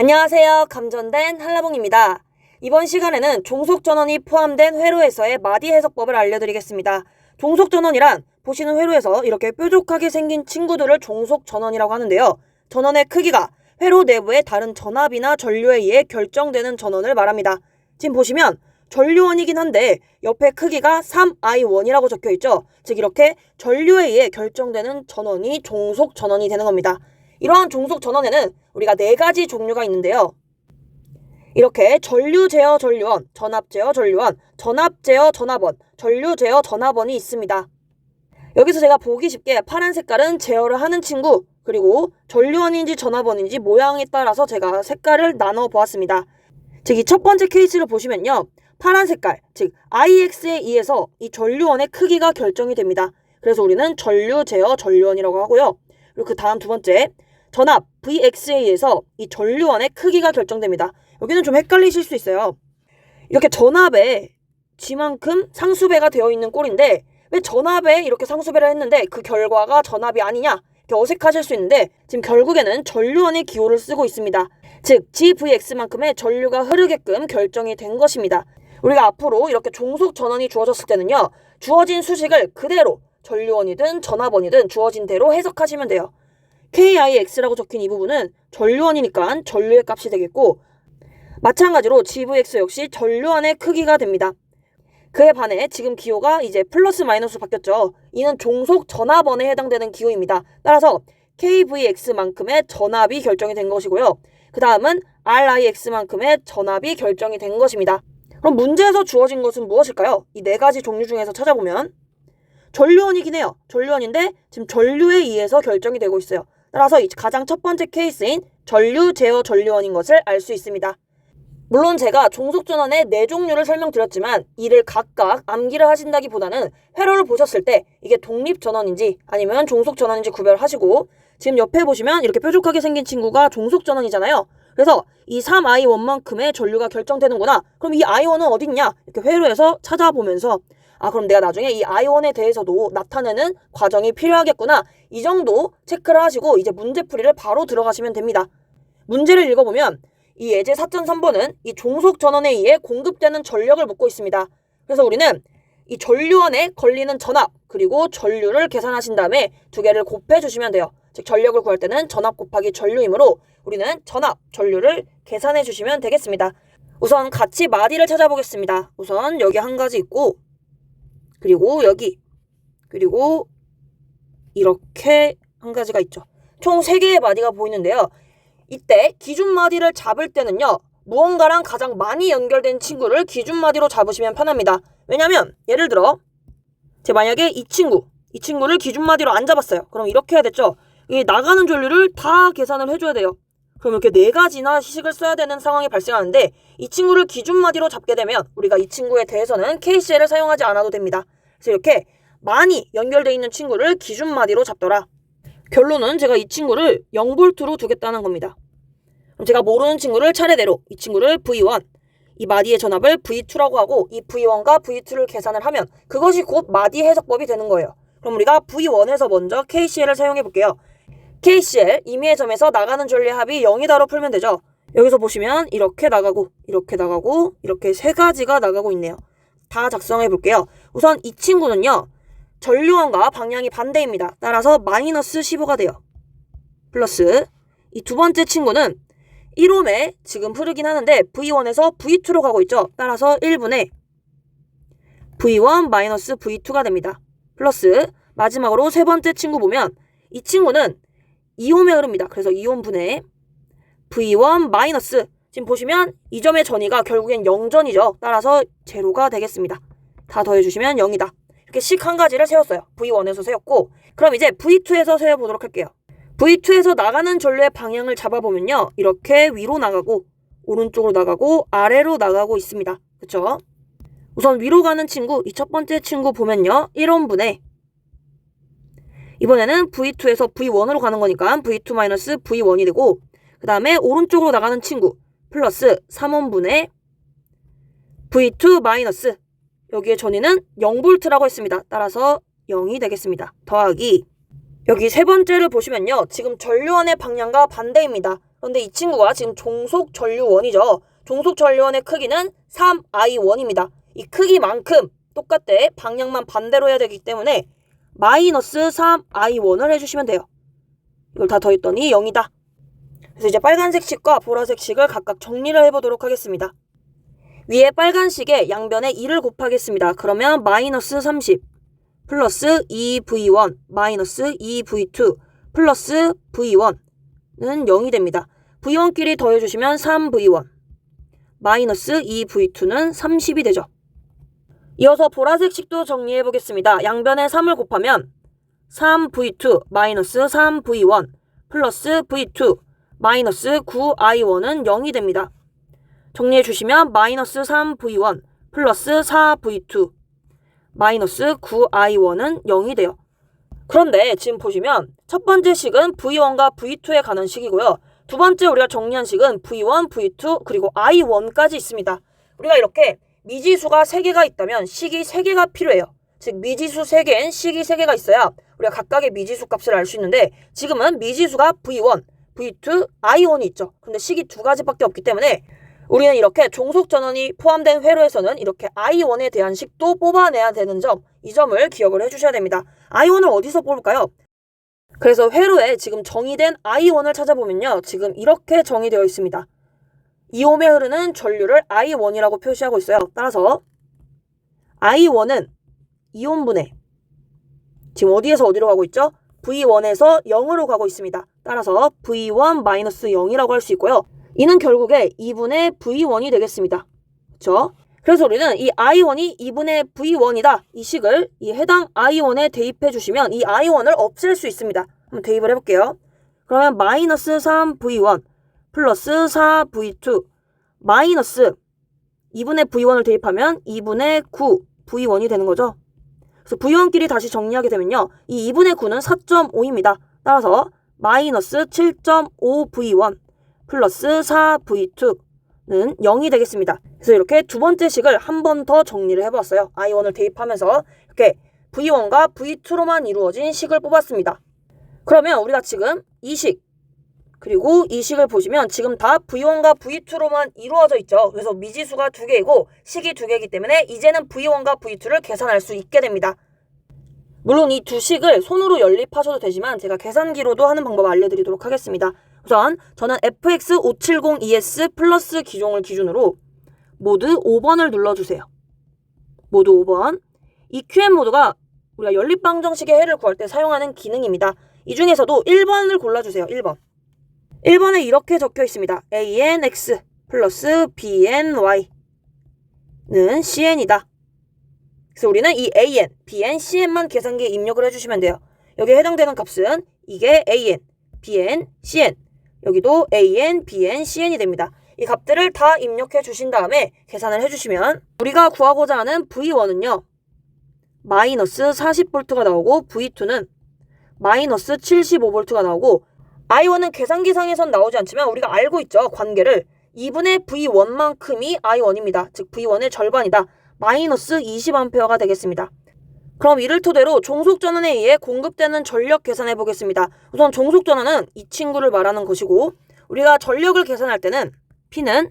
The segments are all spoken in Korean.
안녕하세요. 감전된 한라봉입니다. 이번 시간에는 종속전원이 포함된 회로에서의 마디 해석법을 알려드리겠습니다. 종속전원이란 보시는 회로에서 이렇게 뾰족하게 생긴 친구들을 종속전원이라고 하는데요. 전원의 크기가 회로 내부의 다른 전압이나 전류에 의해 결정되는 전원을 말합니다. 지금 보시면 전류원이긴 한데 옆에 크기가 3I1이라고 적혀 있죠. 즉 이렇게 전류에 의해 결정되는 전원이 종속 전원이 되는 겁니다. 이러한 종속 전원에는 우리가 네 가지 종류가 있는데요. 이렇게 전류 제어 전류원, 전압 제어 전류원, 전압 제어 전압원, 전류 제어 전압원이 있습니다. 여기서 제가 보기 쉽게 파란 색깔은 제어를 하는 친구, 그리고 전류원인지 전압원인지 모양에 따라서 제가 색깔을 나눠 보았습니다. 즉, 이 첫 번째 케이스를 보시면요. 파란 색깔, 즉 IX에 의해서 이 전류원의 크기가 결정이 됩니다. 그래서 우리는 전류 제어 전류원이라고 하고요. 그리고 그 다음 두 번째, 전압 VX에 의해서 이 전류원의 크기가 결정됩니다. 여기는 좀 헷갈리실 수 있어요. 이렇게 전압에 G만큼 상수배가 되어 있는 꼴인데 왜 전압에 이렇게 상수배를 했는데 그 결과가 전압이 아니냐? 어색하실 수 있는데 지금 결국에는 전류원의 기호를 쓰고 있습니다. 즉 GVX만큼의 전류가 흐르게끔 결정이 된 것입니다. 우리가 앞으로 이렇게 종속 전원이 주어졌을 때는요. 주어진 수식을 그대로 전류원이든 전압원이든 주어진 대로 해석하시면 돼요. KIX라고 적힌 이 부분은 전류원이니까 전류의 값이 되겠고 마찬가지로 GVX 역시 전류원의 크기가 됩니다. 그에 반해 지금 기호가 이제 플러스 마이너스 바뀌었죠. 이는 종속 전압원에 해당되는 기호입니다. 따라서 KVX만큼의 전압이 결정이 된 것이고요. 그 다음은 RIX만큼의 전압이 결정이 된 것입니다. 그럼 문제에서 주어진 것은 무엇일까요? 이 네 가지 종류 중에서 찾아보면 전류원이긴 해요. 전류원인데 지금 전류에 의해서 결정이 되고 있어요. 따라서 이 가장 첫 번째 케이스인 전류 제어 전류원인 것을 알 수 있습니다. 물론 제가 종속전원의 네 종류를 설명드렸지만 이를 각각 암기를 하신다기보다는 회로를 보셨을 때 이게 독립전원인지 아니면 종속전원인지 구별하시고 지금 옆에 보시면 이렇게 뾰족하게 생긴 친구가 종속전원이잖아요. 그래서 이 3I1만큼의 전류가 결정되는구나. 그럼 이 I1은 어딨냐? 이렇게 회로에서 찾아보면서 아 그럼 내가 나중에 이 I1에 대해서도 나타내는 과정이 필요하겠구나. 이 정도 체크를 하시고 이제 문제풀이를 바로 들어가시면 됩니다. 문제를 읽어보면 이 예제 4.3번은 이 종속 전원에 의해 공급되는 전력을 묻고 있습니다. 그래서 우리는 이 전류원에 걸리는 전압 그리고 전류를 계산하신 다음에 두 개를 곱해 주시면 돼요. 즉 전력을 구할 때는 전압 곱하기 전류이므로 우리는 전압, 전류를 계산해 주시면 되겠습니다. 우선 같이 마디를 찾아보겠습니다. 우선 여기 한 가지 있고 그리고 여기 그리고 이렇게 한 가지가 있죠. 총 3개의 마디가 보이는데요. 이때 기준 마디를 잡을 때는요. 무언가랑 가장 많이 연결된 친구를 기준 마디로 잡으시면 편합니다. 왜냐면 예를 들어 제 만약에 이 친구 이 친구를 기준 마디로 안 잡았어요. 그럼 이렇게 해야 됐죠. 이 나가는 전류를 다 계산을 해줘야 돼요. 그럼 이렇게 네 가지나 시식을 써야 되는 상황이 발생하는데 이 친구를 기준 마디로 잡게 되면 우리가 이 친구에 대해서는 KCL을 사용하지 않아도 됩니다. 그래서 이렇게 많이 연결되어 있는 친구를 기준 마디로 잡더라. 결론은 제가 이 친구를 0볼트로 두겠다는 겁니다. 그럼 제가 모르는 친구를 차례대로 이 친구를 V1, 이 마디의 전압을 V2라고 하고 이 V1과 V2를 계산을 하면 그것이 곧 마디 해석법이 되는 거예요. 그럼 우리가 V1에서 먼저 KCL을 사용해 볼게요. KCL 임의의 점에서 나가는 전류의 합이 0이다로 풀면 되죠. 여기서 보시면 이렇게 나가고 이렇게 나가고 이렇게 세 가지가 나가고 있네요. 다 작성해 볼게요. 우선 이 친구는요. 전류원과 방향이 반대입니다. 따라서 마이너스 15가 돼요. 플러스 이 두 번째 친구는 1옴에 지금 흐르긴 하는데 V1에서 V2로 가고 있죠. 따라서 1분의 V1 마이너스 V2가 됩니다. 플러스 마지막으로 세 번째 친구 보면 이 친구는 2옴에 흐릅니다. 그래서 2옴 분의 V1 마이너스 지금 보시면 이 점의 전이가 결국엔 0전이죠. 따라서 제로가 되겠습니다. 다 더해주시면 0이다. 이렇게 식 한 가지를 세웠어요. V1에서 세웠고 그럼 이제 V2에서 세워보도록 할게요. V2에서 나가는 전류의 방향을 잡아보면요. 이렇게 위로 나가고 오른쪽으로 나가고 아래로 나가고 있습니다. 그쵸? 우선 위로 가는 친구, 이 첫 번째 친구 보면요. 1원분의 이번에는 V2에서 V1으로 가는 거니까 V2 V1이 되고 그 다음에 오른쪽으로 나가는 친구 플러스 3원분의 V2 마이너스 여기에 전위는 0볼트라고 했습니다. 따라서 0이 되겠습니다. 더하기 여기 세 번째를 보시면요. 지금 전류원의 방향과 반대입니다. 그런데 이 친구가 지금 종속 전류원이죠. 종속 전류원의 크기는 3i1입니다. 이 크기만큼 똑같대 방향만 반대로 해야 되기 때문에 마이너스 3i1을 해주시면 돼요. 이걸 다 더했더니 0이다. 그래서 이제 빨간색 식과 보라색 식을 각각 정리를 해보도록 하겠습니다. 위에 빨간식에 양변에 2를 곱하겠습니다. 그러면 마이너스 30 플러스 2v1 마이너스 2v2 플러스 v1은 0이 됩니다. v1끼리 더해주시면 3v1 마이너스 2v2는 30이 되죠. 이어서 보라색 식도 정리해 보겠습니다. 양변에 3을 곱하면 3v2 마이너스 3v1 플러스 v2 마이너스 9i1은 0이 됩니다. 정리해 주시면 마이너스 3v1 플러스 4v2 마이너스 9i1은 0이 돼요. 그런데 지금 보시면 첫 번째 식은 v1과 v2에 가는 식이고요. 두 번째 우리가 정리한 식은 v1, v2 그리고 i1까지 있습니다. 우리가 이렇게 미지수가 3개가 있다면 식이 3개가 필요해요. 즉 미지수 3개엔 식이 3개가 있어야 우리가 각각의 미지수 값을 알 수 있는데 지금은 미지수가 v1, v2, i1이 있죠. 근데 식이 두 가지밖에 없기 때문에 우리는 이렇게 종속 전원이 포함된 회로에서는 이렇게 i1에 대한 식도 뽑아내야 되는 점, 이 점을 기억을 해주셔야 됩니다. i1을 어디서 뽑을까요? 그래서 회로에 지금 정의된 i1을 찾아보면요. 지금 이렇게 정의되어 있습니다. 이옴에 흐르는 전류를 i1이라고 표시하고 있어요. 따라서 i1은 이온분해 지금 어디에서 어디로 가고 있죠? v1에서 0으로 가고 있습니다. 따라서 v1-0이라고 할 수 있고요. 이는 결국에 2분의 v1이 되겠습니다. 그렇죠? 그래서 우리는 이 i1이 2분의 v1이다. 이 식을 이 해당 i1에 대입해 주시면 이 i1을 없앨 수 있습니다. 한번 대입을 해볼게요. 그러면 마이너스 3v1 플러스 4v2 마이너스 2분의 v1을 대입하면 2분의 9 v1이 되는 거죠. 그래서 v1끼리 다시 정리하게 되면요. 이 2분의 9는 4.5입니다. 따라서 마이너스 7.5v1 플러스 4v2는 0이 되겠습니다. 그래서 이렇게 두 번째 식을 한 번 더 정리를 해봤어요. i1을 대입하면서 이렇게 v1과 v2로만 이루어진 식을 뽑았습니다. 그러면 우리가 지금 이 식, 그리고 이 식을 보시면 지금 다 v1과 v2로만 이루어져 있죠. 그래서 미지수가 두 개이고 식이 두 개이기 때문에 이제는 v1과 v2를 계산할 수 있게 됩니다. 물론 이 두 식을 손으로 연립하셔도 되지만 제가 계산기로도 하는 방법 알려드리도록 하겠습니다. 우선 저는 FX570ES 플러스 기종을 기준으로 모두 5번을 눌러주세요. 모두 5번. 이 QM 모드가 우리가 연립방정식의 해를 구할 때 사용하는 기능입니다. 이 중에서도 1번을 골라주세요. 1번. 1번에 이렇게 적혀 있습니다. ANX 플러스 BNY는 CN이다. 그래서 우리는 이 AN, BN, CN만 계산기에 입력을 해주시면 돼요. 여기에 해당되는 값은 이게 AN, BN, CN 여기도 AN, BN, CN이 됩니다. 이 값들을 다 입력해 주신 다음에 계산을 해주시면 우리가 구하고자 하는 V1은요. 마이너스 40V가 나오고 V2는 마이너스 75V가 나오고 I1은 계산기상에선 나오지 않지만 우리가 알고 있죠. 관계를 2분의 V1만큼이 I1입니다. 즉 V1의 절반이다. 마이너스 20A가 되겠습니다. 그럼 이를 토대로 종속전원에 의해 공급되는 전력 계산해 보겠습니다. 우선 종속전원은 이 친구를 말하는 것이고 우리가 전력을 계산할 때는 P는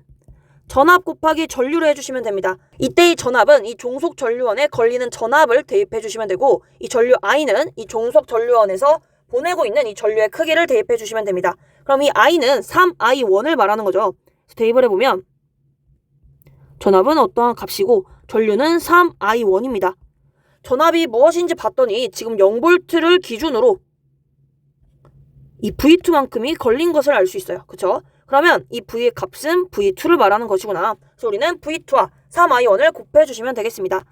전압 곱하기 전류를 해주시면 됩니다. 이때 이 전압은 이 종속 전류원에 걸리는 전압을 대입해 주시면 되고 이 전류 I는 이 종속 전류원에서 보내고 있는 이 전류의 크기를 대입해 주시면 됩니다. 그럼 이 I는 3I1을 말하는 거죠. 대입을 해보면 전압은 어떠한 값이고 전류는 3I1입니다. 전압이 무엇인지 봤더니 지금 0볼트를 기준으로 이 V2만큼이 걸린 것을 알 수 있어요. 그쵸? 그러면 이 V의 값은 V2를 말하는 것이구나. 그래서 우리는 V2와 3I1을 곱해 주시면 되겠습니다.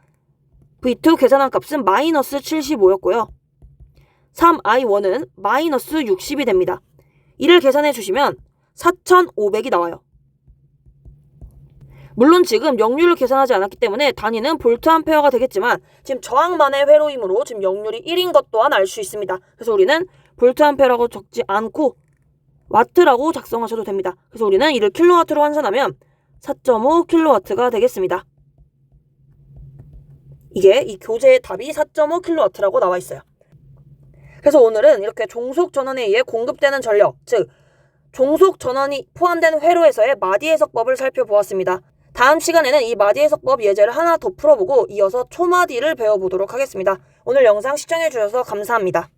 V2 계산한 값은 마이너스 75였고요. 3I1은 마이너스 60이 됩니다. 이를 계산해 주시면 4,500이 나와요. 물론 지금 역률을 계산하지 않았기 때문에 단위는 볼트 암페어가 되겠지만 지금 저항만의 회로이므로 지금 역률이 1인 것 또한 알 수 있습니다. 그래서 우리는 볼트 암페어라고 적지 않고 와트라고 작성하셔도 됩니다. 그래서 우리는 이를 킬로와트로 환산하면 4.5 킬로와트가 되겠습니다. 이게 이 교재의 답이 4.5 킬로와트라고 나와 있어요. 그래서 오늘은 이렇게 종속 전원에 의해 공급되는 전력, 즉 종속 전원이 포함된 회로에서의 마디 해석법을 살펴보았습니다. 다음 시간에는 이 마디 해석법 예제를 하나 더 풀어보고 이어서 초마디를 배워보도록 하겠습니다. 오늘 영상 시청해주셔서 감사합니다.